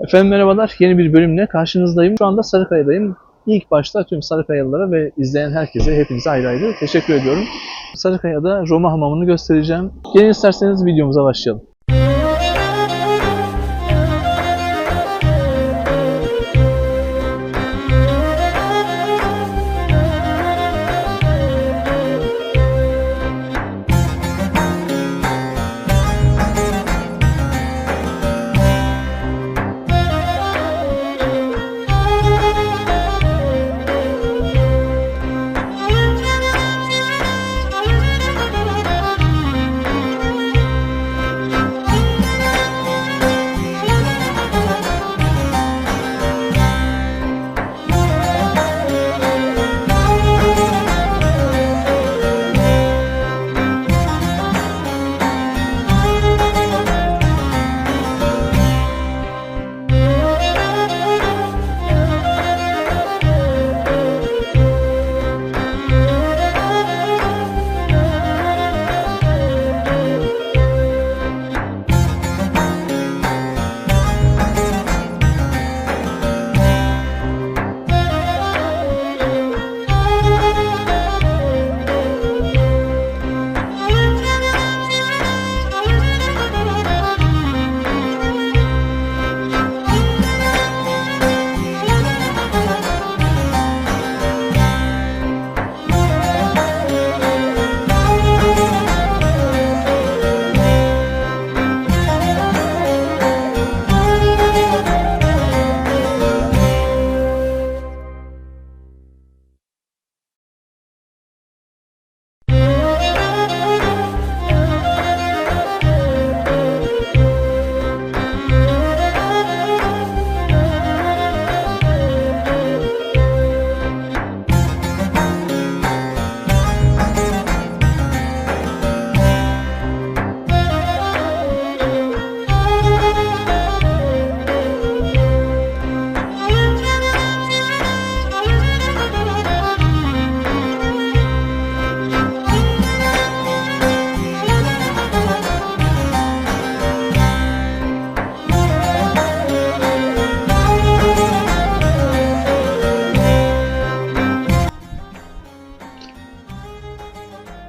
Efendim merhabalar. Yeni bir bölümle karşınızdayım. Şu anda Sarıkaya'dayım. İlk başta tüm Sarıkayalılara ve izleyen herkese, hepinize ayrı ayrı teşekkür ediyorum. Sarıkaya'da Roma hamamını göstereceğim. Gelin isterseniz videomuza başlayalım.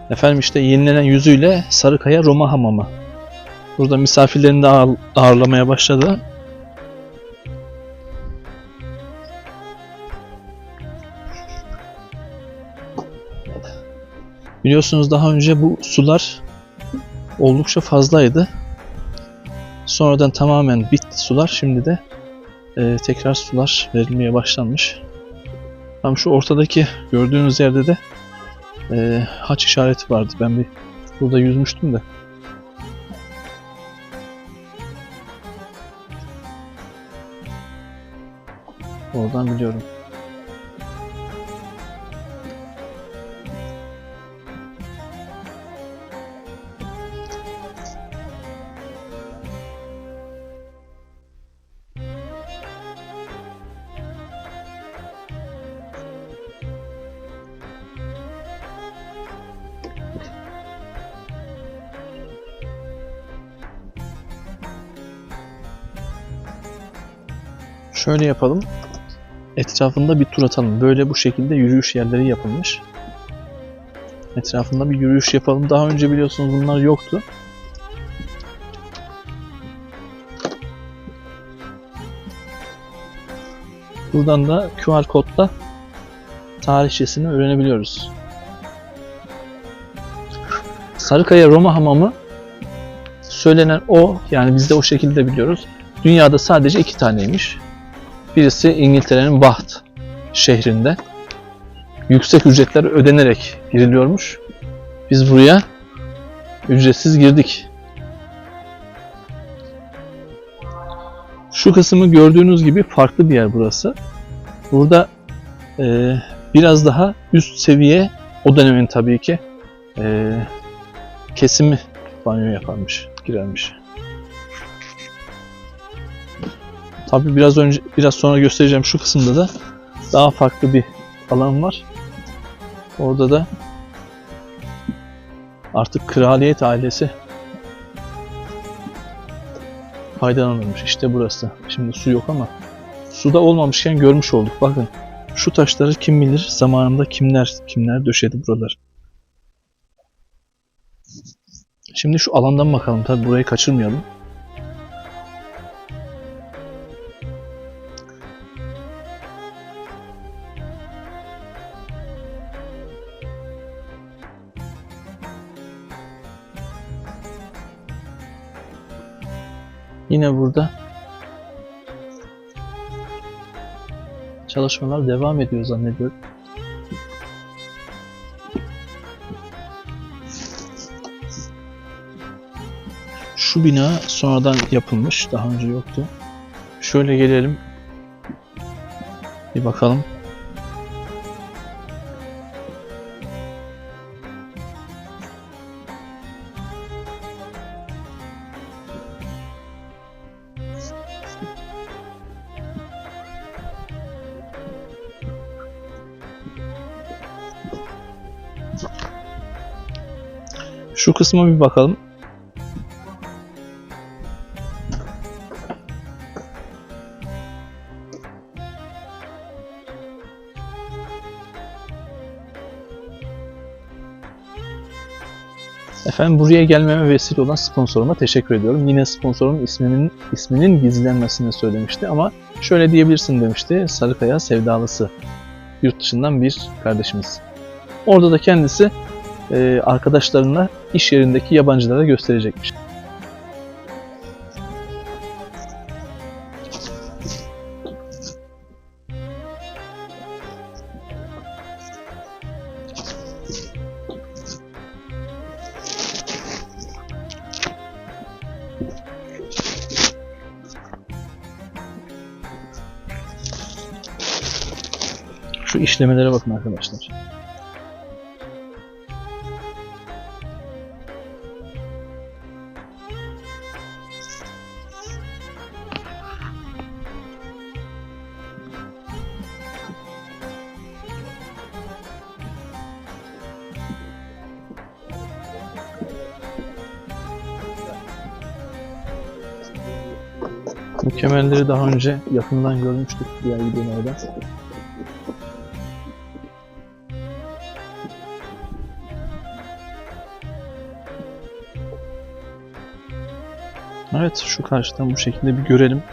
Efendim işte yenilenen yüzüyle Sarıkaya Roma hamamı. Burada misafirlerini de ağır- ağırlamaya başladı. Biliyorsunuz daha önce bu sular oldukça fazlaydı. Sonradan tamamen bitti sular. Şimdi de e, tekrar sular verilmeye başlanmış. Tam şu ortadaki gördüğünüz yerde de e, haç işareti vardı. Ben bir burada yüzmüştüm de. Oradan biliyorum. Şöyle yapalım. Etrafında bir tur atalım. Böyle bu şekilde yürüyüş yerleri yapılmış. Etrafında bir yürüyüş yapalım. Daha önce biliyorsunuz bunlar yoktu. Buradan da QR kodla tarihçesini öğrenebiliyoruz. Sarıkaya Roma Hamamı söylenen o yani biz de o şekilde biliyoruz. Dünyada sadece iki taneymiş. Birisi İngiltere'nin Bath şehrinde. Yüksek ücretler ödenerek giriliyormuş. Biz buraya ücretsiz girdik. Şu kısmı gördüğünüz gibi farklı bir yer burası. Burada e, biraz daha üst seviye o dönemin tabii ki e, kesimi banyo yaparmış, girermiş. Tabi biraz önce biraz sonra göstereceğim şu kısımda da daha farklı bir alan var. Orada da artık kraliyet ailesi faydalanılmış. İşte burası. Şimdi su yok ama suda olmamışken görmüş olduk. Bakın şu taşları kim bilir zamanında kimler kimler döşedi buralar. Şimdi şu alandan bakalım. Tabi burayı kaçırmayalım. Yine burada çalışmalar devam ediyor zannediyorum. Şu bina sonradan yapılmış. Daha önce yoktu. Şöyle gelelim. Bir bakalım. Şu kısma bir bakalım. Efendim buraya gelmeme vesile olan sponsoruma teşekkür ediyorum. Yine sponsorun isminin isminin gizlenmesini söylemişti ama şöyle diyebilirsin demişti. Sarıkaya sevdalısı. Yurt dışından bir kardeşimiz. Orada da kendisi e, arkadaşlarına iş yerindeki yabancılara gösterecekmiş. Şu işlemelere bakın arkadaşlar. Bu kemerleri daha önce yakından görmüştük diğer videolarda. Evet şu karşıdan bu şekilde bir görelim.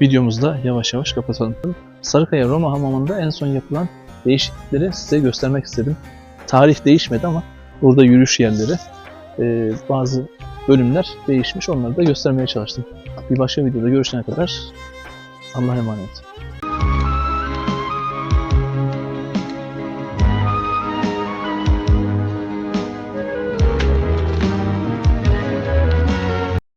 Videomuzu da yavaş yavaş kapatalım. Sarıkaya Roma Hamamı'nda en son yapılan değişiklikleri size göstermek istedim. Tarih değişmedi ama burada yürüyüş yerleri, e, bazı bölümler değişmiş. Onları da göstermeye çalıştım. Bir başka videoda görüşene kadar Allah'a emanet.